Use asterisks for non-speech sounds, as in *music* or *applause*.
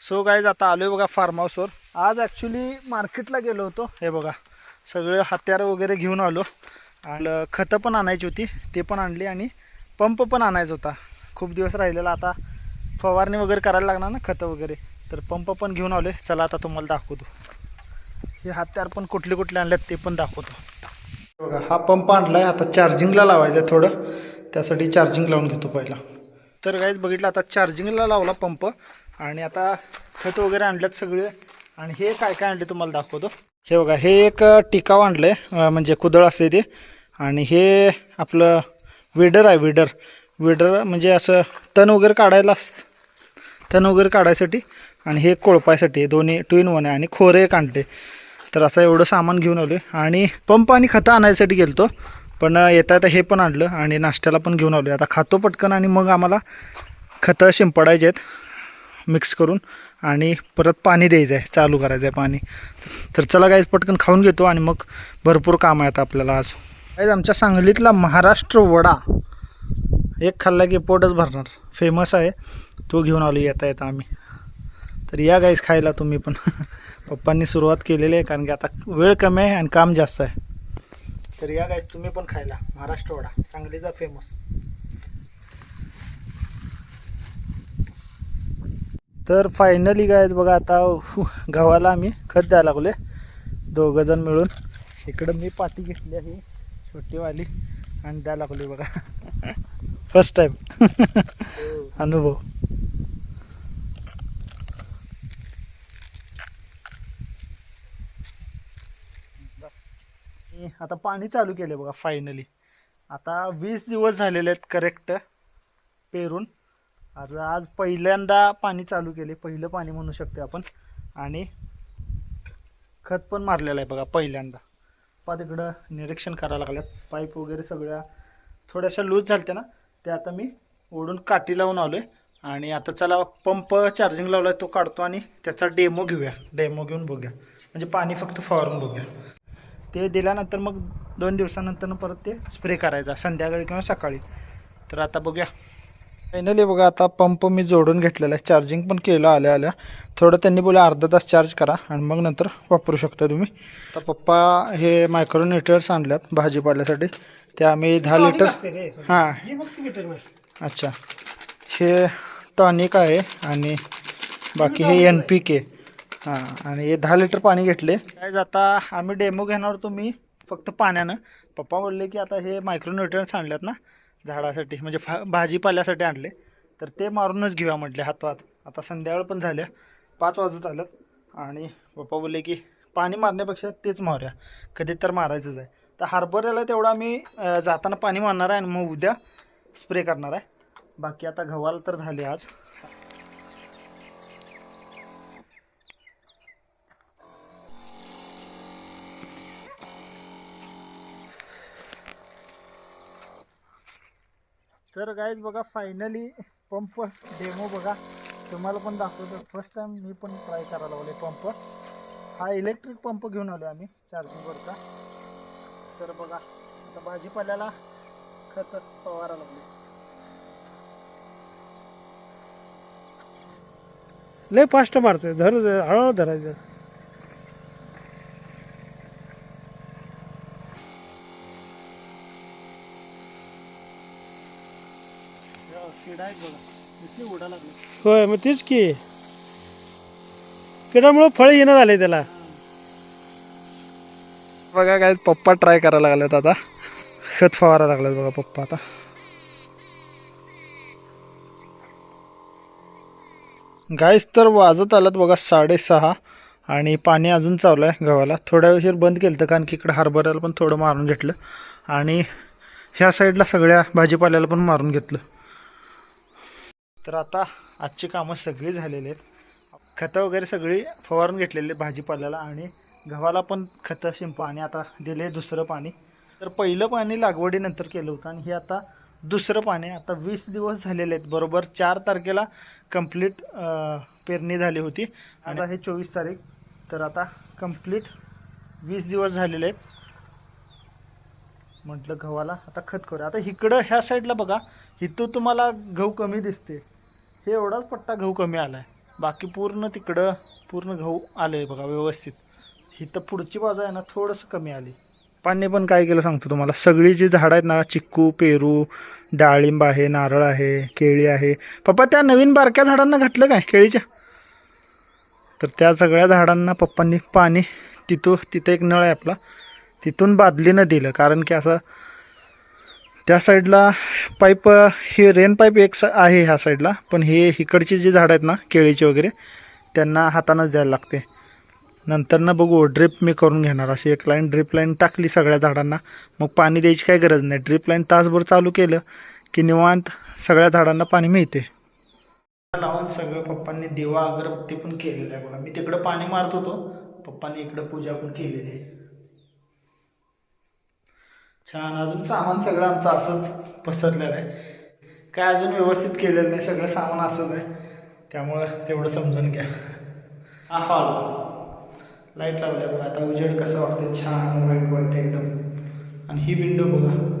So guys आता आलो आहे बघा फार्म हाऊसवर आज ॲक्च्युली मार्केटला गेलो होतो. हे बघा सगळं हत्यारं वगैरे घेऊन आलो. आणि खतं पण आणायची होती. ते पण आणली आणि पंप पण आणायचा होता. खूप दिवस राहिलेला आता फवारणी वगैरे करायला लागणार ना खतं वगैरे. तर पंप पण घेऊन आले चला आता तुम्हाला दाखवतो. हे हत्यार पण कुठले कुठले आणलेत ते पण दाखवतो. बघा हा पंप आणला आहे आता चार्जिंगला लावायचं आहे थोडं. त्यासाठी चार्जिंग लावून घेतो पहिला. तर काहीच बघितलं आता चार्जिंगला लावला पंप. आणि आता खत वगैरे आणल्यात सगळे. आणि हे काय काय आणले तुम्हाला दाखवतो. हे बघा हे एक टिकाव आणलं आहे म्हणजे कुदळ असते ते. आणि हे आपलं विडर आहे विडर. विडर म्हणजे असं तण वगैरे काढायला अस तण वगैरे काढायसाठी आणि हे कोळपायसाठी दोन्ही टू इन वन आहे. आणि खोरे एक आणले तर असं एवढं सामान घेऊन आलो आणि पंप आणि खतं आणायसाठी गेलतो पण येता येता हे पण आणलं आणि नाश्त्याला पण घेऊन आलो आता खातो पटकन आणि मग आम्हाला खतं शिंपडायचे आहेत. मिक्स करून आणि परत पाणी द्यायचं आहे चालू करायचं आहे पाणी. तर चला गाईज पटकन खाऊन घेतो आणि मग भरपूर काम आहेत आपल्याला आज. गाईज आमच्या सांगलीतला महाराष्ट्र वडा एक खाल्ला की पोटच भरणार. फेमस आहे. तो घेऊन आलो येता येता आम्ही. तर या गाईज खायला तुम्ही पण. *laughs* पप्पांनी सुरुवात केलेली आहे कारण की आता वेळ कमी आहे आणि काम जास्त आहे. तर या गाईज तुम्ही पण खायला महाराष्ट्र वडा. सांगलीचा फेमस तर फायनली गायज बघा आता हु, गव्हाला आम्ही खत द्यायला लागले दोघं जण मिळून. इकडं मी पाठी घेतली आहे छोटीवाली आणि द्यायला लागले बघा. फर्स्ट टाइम अनुभव. मी आता पाणी चालू केले बघा फायनली आता वीस दिवस झालेले आहेत करेक्ट पेरून. आज आज पहिल्यांदा पाणी चालू केले. पहिलं पाणी म्हणू शकते आपण. आणि खत पण मारलेलं आहे बघा पहिल्यांदा. पा तिकडं निरीक्षण करायला लागल्यात. पाईप वगैरे सगळ्या थोड्याशा लूज झालत्या ना ते आता मी ओढून काठी लावून आलो आहे आणि आता चला पंप चार्जिंग लावला आहे तो काढतो आणि त्याचा डेमो घेऊया. डेमो घेऊन बघूया. म्हणजे पाणी फक्त फवारून बघूया. ते दिल्यानंतर मग दोन दिवसानंतर परत ते स्प्रे करायचा संध्याकाळी किंवा सकाळी. तर आता बघूया. फायनली बघा आता पंप मी जोडून घेतलेला आहे. चार्जिंग पण केलं आल्या आल्या. थोडं त्यांनी बोला अर्धा तास चार्ज करा आणि मग नंतर वापरू शकता तुम्ही. आता पप्पा हे मायक्रोन्युट्रियर्स आणल्यात भाजीपाल्यासाठी. ते आम्ही दहा लिटर हां. अच्छा. हे टॉनिक आहे आणि बाकी हे एन पी के हां आणि हे दहा लिटर पाणी घेतले. काय आता आम्ही डेमो घेणार मी फक्त पाण्यानं. पप्पा बोलले की आता हे मायक्रोन्युट्रियन्स आणल्यात ना झाडासाठी म्हणजे फा भाजीपाल्यासाठी आणले. तर ते मारूनच घेऊया म्हटले हातवात आता संध्याकाळ पण झाल्या पाच वाजत आलं आणि पप्पा बोलले की पाणी मारण्यापेक्षा तेच मारूया. कधी तर मारायचंच आहे. तर हार्बरला तेवढं आम्ही जाताना पाणी मारणार आहे आणि मग उद्या स्प्रे करणार आहे. बाकी आता गव्हाला तर झाले आज. तर गाईज बघा फायनली पंप डेमो बघा. तुम्हाला पण दाखवतो. फर्स्ट टाइम मी पण ट्राय करायला लागले पंप हा इलेक्ट्रिक पंप घेऊन आलो आम्ही चार्जिंगवरचा तर बघा आता भाजीपाल्याला खत फवारा लागले लय फास्ट मारतोय. धर हळूहळू धरायचं. किडा आहेत बघा. दिसली उडा लागले. होय मग तेच की. किडामुळं फळ येणं झालंय त्याला. बघा काय पप्पा ट्राय करायला लागलेत आता. खत फवारा लागलेत बघा पप्पा आता. गाईस तर वाजत आलात बघा साडेसहा आणि पाणी अजून चालू आहे गव्हाला. थोड्या वेळ बंद केलं होतं कारण की इकडं हरभऱ्याला पण थोडं मारून घेतलं. आणि ह्या साईडला सगळ्या भाजीपाल्याला पण मारून घेतलं. तर आता आजची कामं सगळी झालेली आहेत. खतं वगैरे सगळी फवारून घेतलेली भाजीपाल्याला आणि गव्हाला पण खतं शिंप आणि आता दिले दुसरं पाणी. तर पहिलं पाणी लागवडीनंतर केलं होतं आणि हे आता दुसरं पाणी आता वीस दिवस झालेले आहेत. बरोबर चार तारखेला कंप्लीट पेरणी झाली होती. आता हे चोवीस तारीख. तर आता कंप्लीट वीस दिवस झालेले आहेत. म्हटलं गव्हाला आता खत करू आता इकडं ह्या साईडला बघा. इथं तुम्हाला गहू कमी दिसते हे एवढाच पट्टा गहू कमी आला आहे बाकी पूर्ण तिकडं पूर्ण गहू आले बघा व्यवस्थित. इथं पुढची बाजू आहे ना थोडंसं कमी आली. पाणी पण काय केलं सांगतो तुम्हाला. सगळी जी झाडं आहेत ना चिक्कू पेरू डाळिंब आहे नारळ आहे केळी आहे. पप्पा त्या नवीन बारक्या झाडांना घातलं काय? केळीच्या? तर त्या सगळ्या झाडांना पप्पांनी पाणी तिथं तिथं एक नळ आहे आपला. तिथून बादलीनं दिलं. कारण की असं त्या साईडला पाईप हे रेन पाईप एक सा आहे ह्या साईडला पण हे इकडची जी झाडं आहेत ना केळीची वगैरे त्यांना हातानंच द्यायला लागते. नंतर ना बघू ड्रिप मी करून घेणार. अशी एक लाईन ड्रिप लाईन टाकली सगळ्या झाडांना. मग पाणी द्यायची काही गरज नाही. ड्रिप लाईन तासभर चालू केलं की निवांत सगळ्या झाडांना पाणी मिळते. लावून सगळं पप्पांनी दिवा अगरबत्ती पण केलेलं आहे बघा. मी तिकडं पाणी मारत होतो. पप्पांनी इकडं पूजा पण केलेली आहे. छान अजून सामान सगळं आमचं असंच पसरलेलं आहे. काय अजून व्यवस्थित केलेलं नाही सगळं सामान असंच आहे. त्यामुळं तेवढं समजून घ्या. हा हॉल लाइट लावल्या बघा. आता उजेड कसं वाटतं छान वाईट वाईट एकदम. आणि ही विंडो बघा.